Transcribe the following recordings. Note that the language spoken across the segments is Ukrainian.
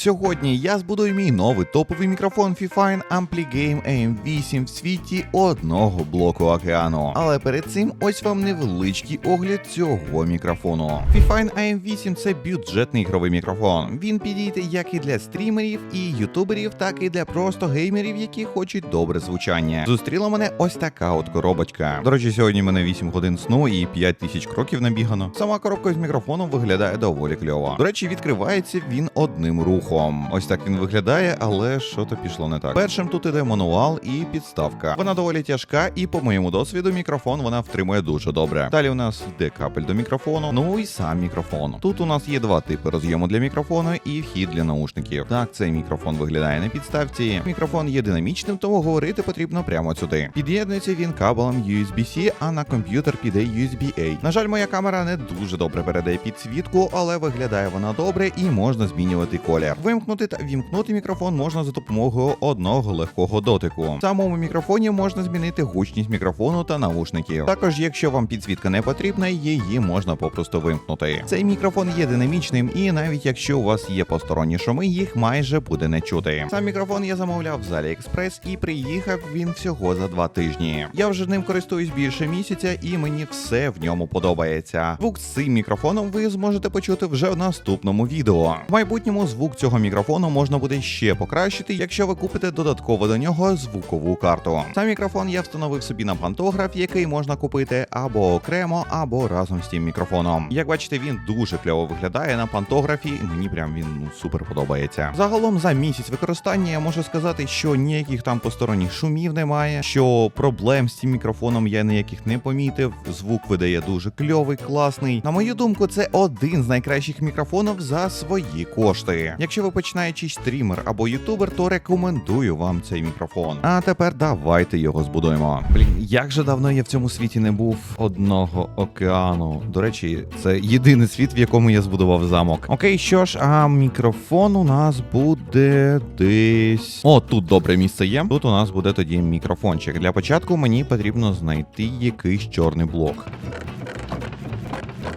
Сьогодні я збудую мій новий топовий мікрофон Fifine AmpliGame AM8 в світі одного блоку океану. Але перед цим ось вам невеличкий огляд цього мікрофону. Fifine AM8 це бюджетний ігровий мікрофон. Він підійде як і для стрімерів і ютуберів, так і для просто геймерів, які хочуть добре звучання. Зустріла мене ось така от коробочка. До речі, сьогодні мене 8 годин сну і 5 тисяч кроків набігано. Сама коробка з мікрофоном виглядає доволі кльово. До речі, відкривається він одним рухом. Ось так він виглядає, але що то пішло не так. Першим тут іде мануал і підставка. Вона доволі тяжка, і по моєму досвіду мікрофон вона втримує дуже добре. Далі у нас йде капель до мікрофону, ну і сам мікрофон. Тут у нас є два типи роз'єму для мікрофону і вхід для наушників. Так, цей мікрофон виглядає на підставці. Мікрофон є динамічним, тому говорити потрібно прямо сюди. Під'єднується він кабелем USB-C, а на комп'ютер піде USB-A. На жаль, моя камера не дуже добре передає підсвітку, але виглядає вона добре і можна змінювати колір. Вимкнути та вімкнути мікрофон можна за допомогою одного легкого дотику. В самому мікрофоні можна змінити гучність мікрофону та навушників. Також, якщо вам підсвітка не потрібна, її можна попросту вимкнути. Цей мікрофон є динамічним, і навіть якщо у вас є посторонні шуми, їх майже буде не чути. Сам мікрофон я замовляв з AliExpress і приїхав він всього за два тижні. Я вже ним користуюсь більше місяця, і мені все в ньому подобається. Звук з цим мікрофоном ви зможете почути вже в наступному відео. В майбутньому звук цього мікрофону можна буде ще покращити, якщо ви купите додатково до нього звукову карту. Сам мікрофон я встановив собі на пантограф, який можна купити або окремо, або разом з тим мікрофоном. Як бачите, він дуже кльово виглядає на пантографі. Мені прям він ну, супер подобається. Загалом за місяць використання я можу сказати, що ніяких там посторонніх шумів немає, що проблем з цим мікрофоном я ніяких не помітив. Звук видає дуже кльовий, класний. На мою думку, це один з найкращих мікрофонів за свої кошти. Якщо ви починаючий стрімер або ютубер, то рекомендую вам цей мікрофон. А тепер давайте його збудуємо. Блін, як же давно я в цьому світі не був одного океану. До речі, це єдиний світ, в якому я збудував замок. Окей, що ж, а мікрофон у нас буде десь. О, тут добре місце є. Тут у нас буде тоді мікрофончик. Для початку мені потрібно знайти якийсь чорний блок.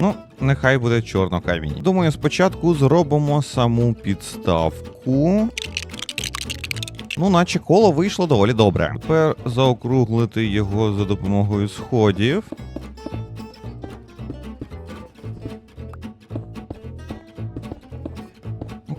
Ну, нехай буде чорно-камінь. Думаю, спочатку зробимо саму підставку. Ну, наче коло вийшло доволі добре. Тепер заокруглити його за допомогою сходів.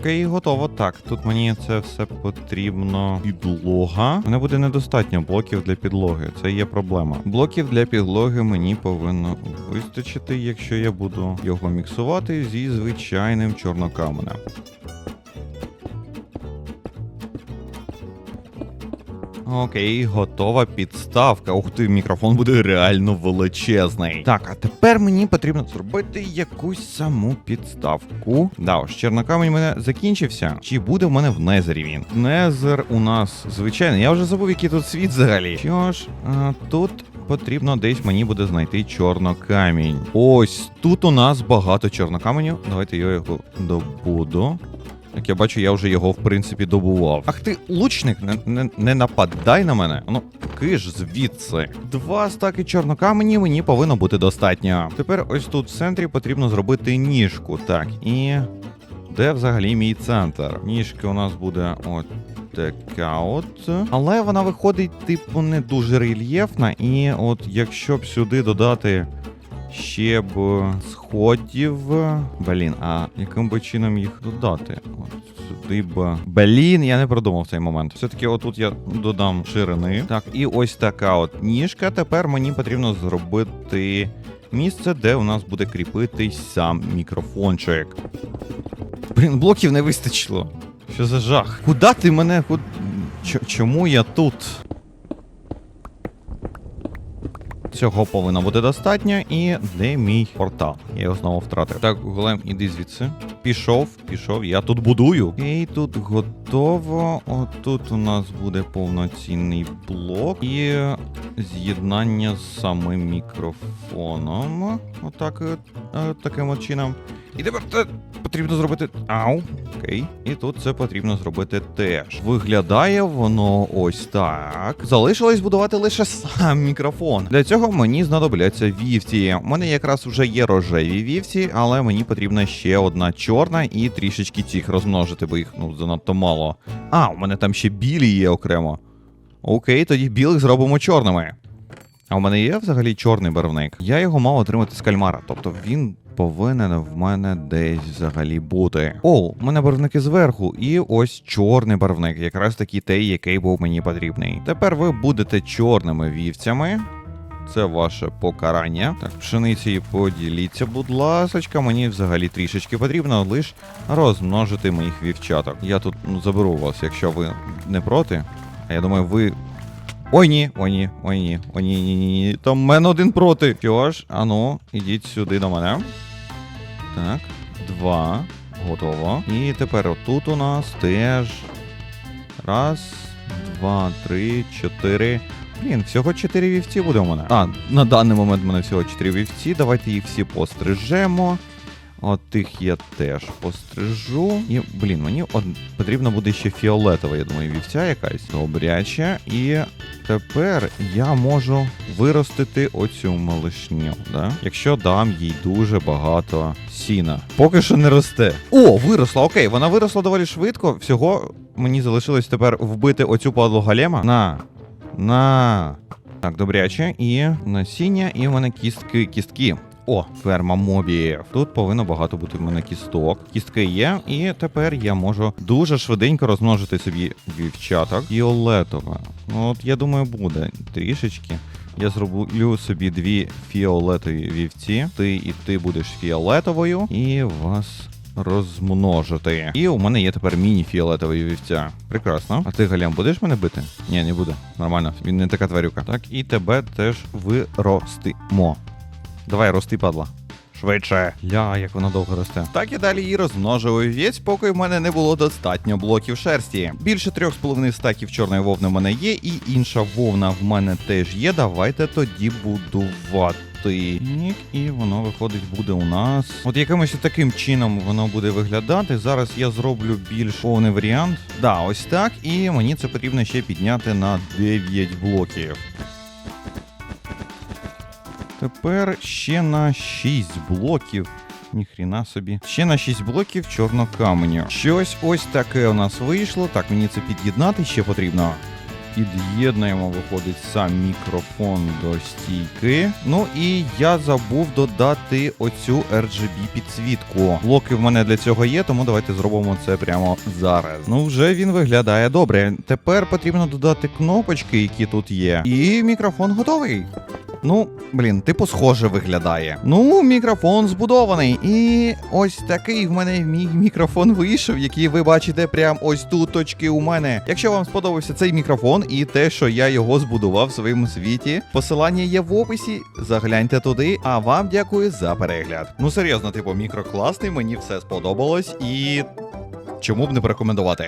Окей, готово. Так, тут мені це все потрібно. Підлога. Мене буде недостатньо блоків для підлоги. Це є проблема. Блоків для підлоги мені повинно вистачити, якщо я буду його міксувати зі звичайним чорнокаменем. Окей, готова підставка. Ух ти, мікрофон буде реально величезний. Так, а тепер мені потрібно зробити якусь саму підставку. Да, ось чорнокамень у мене закінчився. Чи буде в мене в Незері він? Незер у нас звичайний. Я вже забув, який тут світ взагалі. Що ж, а, тут. Потрібно десь мені буде знайти чорнокамінь. Ось тут у нас багато чорнокаменю. Давайте я його добуду. Як я бачу, я вже його в принципі добував. Ах ти, лучник, не, не, не нападай на мене. Ну, киш звідси. Два стаки чорнокамені мені повинно бути достатньо. Тепер ось тут в центрі потрібно зробити ніжку. Так, і. Де взагалі мій центр? Ніжка у нас буде от така от. Але вона виходить, типу, не дуже рельєфна. І от якщо б сюди додати ще б сходів. Блін, а яким би чином їх додати? От сюди б. Блін, я не продумав цей момент. Все-таки отут я додам ширини. Так, і ось така от ніжка. Тепер мені потрібно зробити місце, де у нас буде кріпитись сам мікрофончик. Блін, блоків не вистачило. Що за жах? Куда ти мене? Чому я тут? Цього повинно бути достатньо. І де мій портал? Я його знову втратив. Так, голем, іди звідси. Пішов, пішов, я тут будую. Окей, тут готово. Отут у нас буде повноцінний блок і з'єднання з самим мікрофоном. Отак, от, е, таким от чином. І тепер це потрібно зробити. Ау. Окей. І тут це потрібно зробити теж. Виглядає воно ось так. Залишилось будувати лише сам мікрофон. Для цього мені знадобляться вівці. У мене якраз вже є рожеві вівці, але мені потрібна ще одна чорна і трішечки цих розмножити, бо їх ну занадто мало. А, у мене там ще білі є окремо. Окей, тоді білих зробимо чорними. А у мене є взагалі чорний барвник. Я його мав отримати з кальмара, тобто він повинен в мене десь взагалі бути. О, у мене барвники зверху, і ось чорний барвник, якраз такий той, який був мені потрібний. Тепер ви будете чорними вівцями. Це ваше покарання. Так, пшениці поділіться, будь ласочка. Мені взагалі трішечки потрібно лише розмножити моїх вівчаток. Я тут заберу вас, якщо ви не проти. А я думаю, ви Ой ні, ой ні, ой ні, ой ні, ні, ні, ні. Там мене один проти. Що ж, ану, ідіть сюди до мене. Так, два. Готово. І тепер отут у нас теж. Раз, два, три, чотири. Блін, всього чотири вівці буде у мене. А, на даний момент в мене всього чотири вівці. Давайте їх всі пострижемо. От тих я теж пострижу. І, блін, мені от, потрібно буде ще фіолетова, я думаю, вівця якась добряча. І тепер я можу виростити оцю малишню, да? якщо дам їй дуже багато сіна. Поки що не росте. О, виросла, окей, вона виросла доволі швидко. Всього мені залишилось тепер вбити оцю падлу галема. На. На. Так, добряче. І насіння, і в мене кістки, кістки. О, ферма мобів. Тут повинно багато бути в мене кісток. Кістки є, і тепер я можу дуже швиденько розмножити собі вівчаток. Фіолетова. Ну, от я думаю, буде трішечки. Я зроблю собі дві фіолетові вівці. Ти і ти будеш фіолетовою, і вас розмножити. І у мене є тепер міні-фіолетовий вівця. Прекрасно. А ти Галям, будеш мене бити? Ні, не буде. Нормально, він не така тварюка. Так, і тебе теж виростимо. Давай, рости, падла. Швидше. Ля, як вона довго росте. Так і далі її розмножую вівець, поки в мене не було достатньо блоків шерсті. Більше трьох з половиною стаків чорної вовни в мене є, і інша вовна в мене теж є. Давайте тоді будувати. Нік, і воно виходить буде у нас. От якимось таким чином воно буде виглядати. Зараз я зроблю більш повний варіант. Да, ось так. І мені це потрібно ще підняти на 9 блоків. Тепер ще на 6 блоків. Ніхріна собі. Ще на 6 блоків чорнокаменю. Щось ось таке у нас вийшло. Так, мені це під'єднати ще потрібно. Під'єднуємо, виходить, сам мікрофон до стійки. Ну і я забув додати оцю RGB підсвітку. Блоки в мене для цього є, тому давайте зробимо це прямо зараз. Ну, вже він виглядає добре. Тепер потрібно додати кнопочки, які тут є. І мікрофон готовий. Ну, блін, типу, схоже виглядає. Ну, мікрофон збудований. І ось такий в мене мій мікрофон вийшов, який ви бачите прямо ось тут точки у мене. Якщо вам сподобався цей мікрофон і те, що я його збудував в своєму світі, посилання є в описі. Загляньте туди. А вам дякую за перегляд. Ну серйозно, типу, мікро класний, мені все сподобалось і. Чому б не порекомендувати?